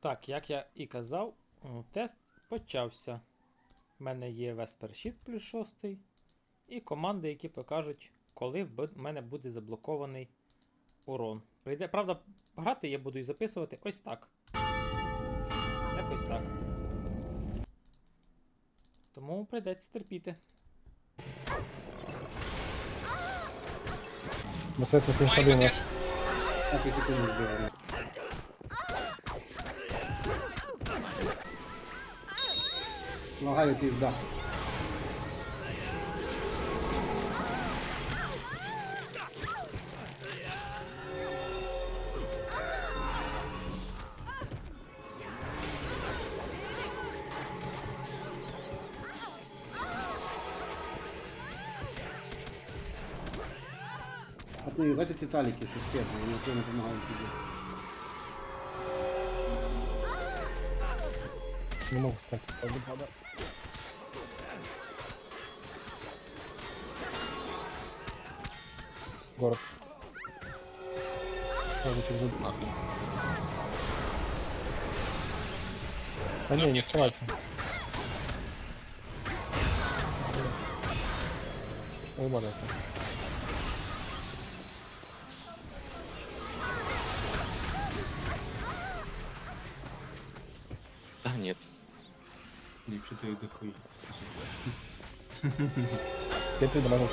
Так, як я і казав, тест почався. У мене є Vesper Sheet плюс 6 і команди, які покажуть, коли в мене буде заблокований урон. Прийде, правда, грати я буду і записувати ось так. Якось так. Тому прийдеться терпіти. Мистецтво стабільно. Так, і секунду Лагаю пізда. Пацани, знаєте ці таліки, що з ферми, вони нічого не допомагають пізді. Не можу стати. Город. Правда, через Нахуй. Да не, не вставайся. Ой, маленький. Да нет. Ліпше ти дохуй. Я придумал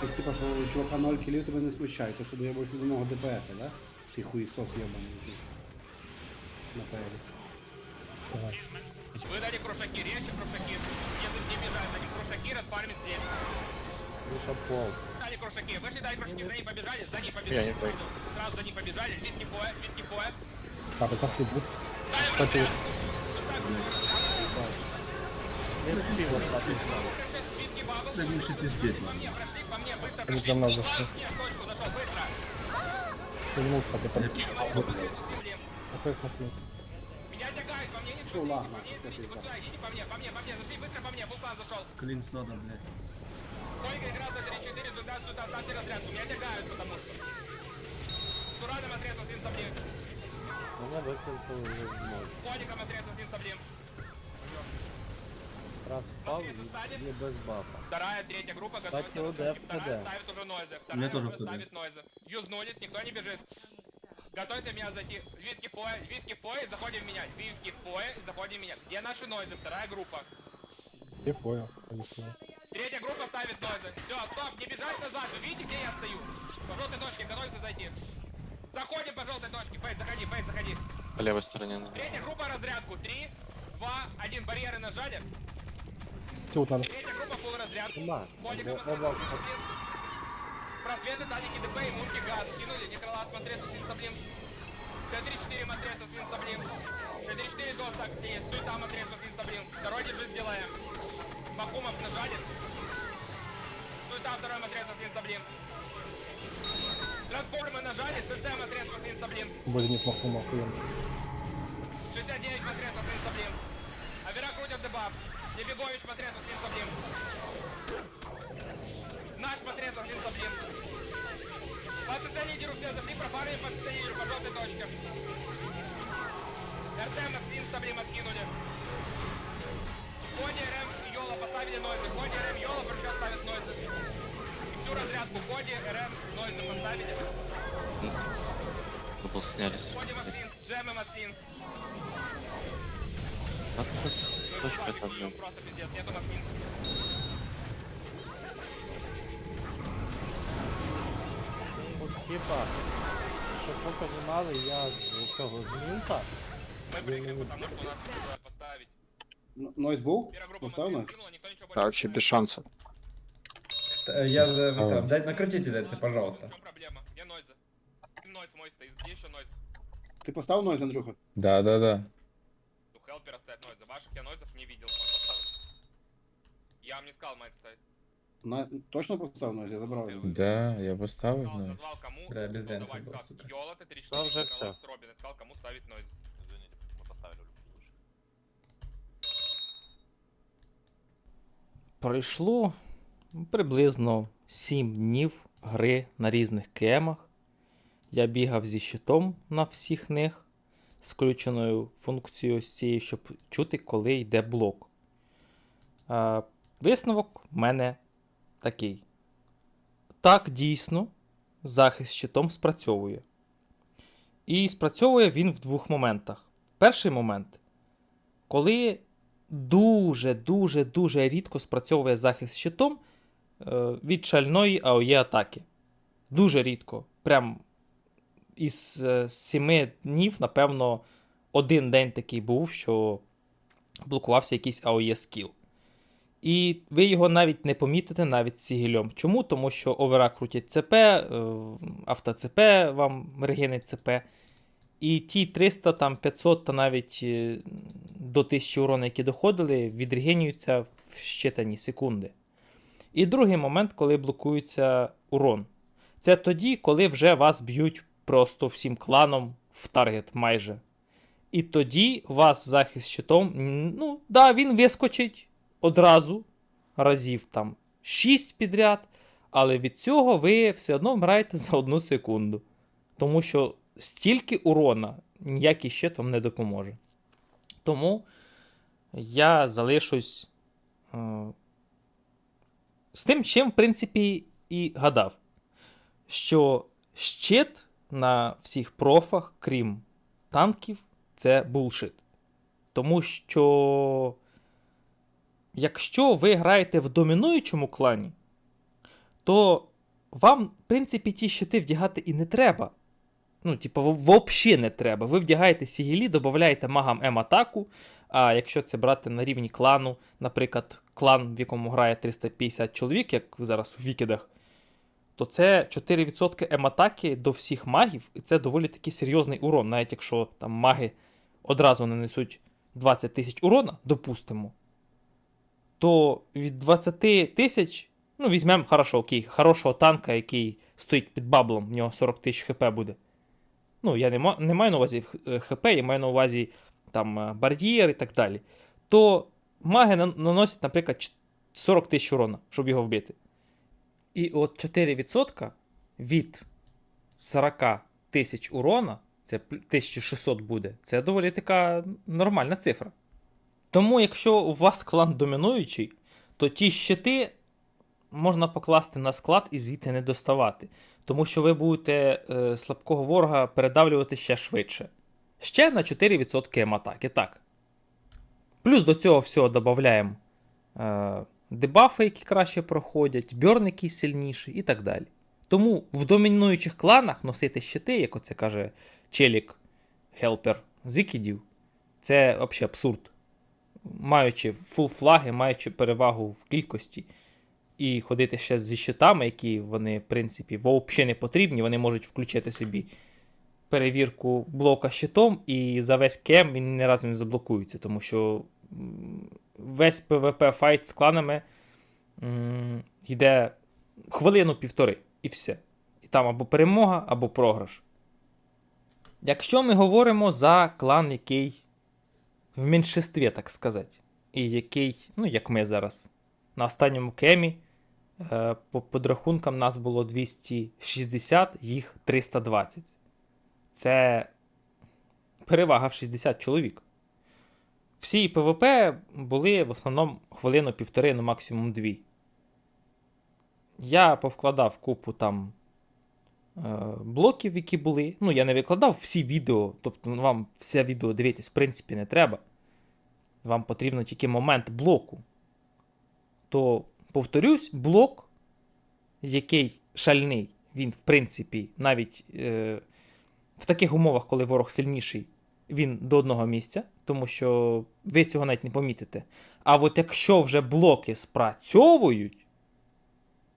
как-то. Тобто, типа, що у чувака 0 кілів тебе не смущає, то що доєбався до мого ДПС, да? Ти хуїсос єбаний. який. Напевно. Давай. Вы дали крушаки, режьте крушаки. Если не бежать, дали крушаки, расфармить здесь. Вийшов пол. Дали крушаки, вышли, дали крушаки, за ним побежали, за ним Я побежали. не знаю. Сразу за ним побежали, виски поя, виски поя. Так, это следует. Ставим Кстати, разряд. Виски бабл. Це більше піздець. Да ну, лучше пиздец. Они за мной зашли. Пульнул, как это. Какой смотри? Клинс надо, блядь. Сколько играл за 3-4 результат сюда, ставьте разрядку. Меня тягают, потому что. Сураном отрезал Клинс Облим. У меня до конца уже ноль. Коником отрезал Клинс Облим. Раз впав застанет. і без бафа. Вторая, третья группа Кстати, готовится. ОД, Вторая ОД. ставит уже нойзы. Вторая тоже уже ОД. ставит нойзы. Юзнулись, никто не бежит. Готовься меня зайти. Виски фоя, виски фоя, заходим в меня. Виски фоя, заходим в меня. Где наши нойзы? Вторая группа. Я понял. Объяснил. Третья группа ставит нойзы. Все, стоп, не бежать назад. Вы видите, где я стою? По желтой точке, готовься зайти. Заходим по желтой точке. Фейс, заходи, Фейс, заходи. По левой стороне. Третья группа разрядку. Три, два, один. Барьеры нажали. Все, там. Третья группа full разряд. Ума. Модика на Оба. Просветы, садики, ДП и мурки газ. Кинули, нейтралаз, матресов, винсаблин. Т-34 матресов, винсаблин. Т-34 тоже так здесь. Суета матресов, винсаблин. Второй держи сделаем. Бахумов нажалит. Суета, второй матресов, винсаблин. Трансформы нажали, ТЦ матресов, винсаблин. Блин, нет, Бахумов, охуенно. 69 матресов, винсаблин. Авера крутят дебаф. Небегович, Матресов, Синсаблим. Наш Матресов, Синсаблим. По ЦЦ лидеру все зашли, профарили по ЦЦ лидеру, по желтой точке. РТМ с Синсаблим откинули. Коди, РМ, Йола поставили нойзы. Коди, РМ, Йола, еще ставят нойзы. И всю разрядку Коди, РМ, нойзы поставили. Дубл снялись. Коди, Маслинс, Джемы, Маслинс. А нету Маслинса. От, Типа, щоб ви розуміли, я з цього. Мы прыгаем, потому что у нас поставить. Н- Нойз був? Первая группа скинула, никто ничего Да, больше вообще не без шансов. Я за. Вестером. Дайте накрутите дайте, В пожалуйста. чем проблема? Где нойзы? Нойз мой стоит, где еще нойз? Ти поставив нойз, Андрюха? Да, да, да. У хелпера стоят нойзы. Ваших я нойзов не видел, он поставил. Я вам не сказал, Майк ставит. На... Точно поставив нойз, я забрав його. Да, я поставив, Сказал, да. назвал кому. Бля, без кто дэнса давать был, сказал, сука. Йола, ты 3 Да, уже сказал, всё. Робин, и сказал, кому ставить нойз. Извините, мы поставили лучше. Пройшло приблизно 7 днів гри на різних кемах. Я бігав зі щитом на всіх них з включеною функцією ось цією, щоб чути, коли йде блок. Е, висновок в мене такий. Так, дійсно, захист щитом спрацьовує. І спрацьовує він в двох моментах. Перший момент, коли дуже, дуже, рідко спрацьовує захист щитом е, від шальної АОЄ атаки. Дуже рідко. Прям із е, сіми днів, напевно, один день такий був, що блокувався якийсь АОЄ скіл. І ви його навіть не помітите навіть з сігільом. Чому? Тому що овера крутять ЦП, е, автоЦП вам регенить ЦП. І ті 300, там, 500 та навіть е, до 1000 урону, які доходили, відрегенюються в щитані секунди. І другий момент, коли блокується урон. Це тоді, коли вже вас б'ють просто всім кланом в таргет майже. І тоді вас захист щитом, ну, да, він вискочить одразу, разів там 6 підряд, але від цього ви все одно вмираєте за одну секунду. Тому що стільки урона ніякий щит вам не допоможе. Тому я залишусь е, з тим, чим, в принципі, і гадав, що щит на всіх профах, крім танків, це булшит. Тому що, якщо ви граєте в домінуючому клані, то вам, в принципі, ті щити вдягати і не треба. Ну, типу, взагалі не треба. Ви вдягаєте сігілі, додаєте магам М-атаку. А якщо це брати на рівні клану, наприклад, клан, в якому грає 350 чоловік, як зараз в Вікідах, то це 4% М-атаки до всіх магів, і це доволі таки серйозний урон. Навіть якщо там маги одразу нанесуть 20 тисяч урона, допустимо, то від 20 тисяч, ну, візьмемо, хорошо, окей, хорошого танка, який стоїть під баблом, в нього 40 тисяч хп буде. Ну, я не, ма- не маю на увазі е, ХП, я маю на увазі там е, бар'єр і так далі. То маги на- наносять, наприклад, 40 тисяч урона, щоб його вбити. І от 4% від 40 тисяч урона, це 1600 буде, це доволі така нормальна цифра. Тому, якщо у вас клан домінуючий, то ті щити можна покласти на склад і звідти не доставати. Тому що ви будете е, слабкого ворога передавлювати ще швидше. Ще на 4% М-атаки, так. Плюс до цього всього додаємо е, дебафи, які краще проходять, бьорн, який сильніший і так далі. Тому в домінуючих кланах носити щити, як оце каже Челік Хелпер з Вікідів, це взагалі абсурд. Маючи фул флаги, маючи перевагу в кількості, і ходити ще зі щитами, які вони, в принципі, взагалі не потрібні, вони можуть включити собі перевірку блока щитом, і за весь кем він ні разу не заблокується, тому що весь PvP файт з кланами йде хвилину-півтори, і все. І там або перемога, або програш. Якщо ми говоримо за клан, який в меншинстві, так сказати, і який, ну, як ми зараз, на останньому кемі, е, по подрахункам нас було 260, їх 320. Це перевага в 60 чоловік. Всі ПВП були в основному хвилину півтори, ну максимум дві. Я повкладав купу там е, блоків, які були. Ну, я не викладав всі відео, тобто вам все відео дивитись, в принципі, не треба. Вам потрібно тільки момент блоку. То, повторюсь, блок, який шальний, він, в принципі, навіть е, в таких умовах, коли ворог сильніший, він до одного місця, тому що ви цього навіть не помітите. А от якщо вже блоки спрацьовують,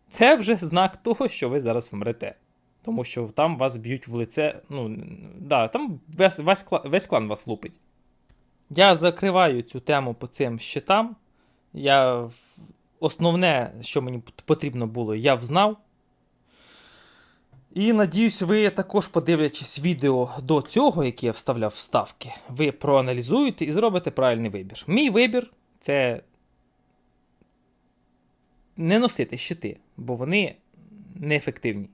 це вже знак того, що ви зараз вмрете. Тому що там вас б'ють в лице. Ну, да, там весь, весь, весь клан вас лупить. Я закриваю цю тему по цим щитам. Я основне, що мені потрібно було, я взнав. І надіюсь, ви також, подивлячись відео до цього, яке я вставляв вставки, ви проаналізуєте і зробите правильний вибір. Мій вибір це не носити щити, бо вони неефективні.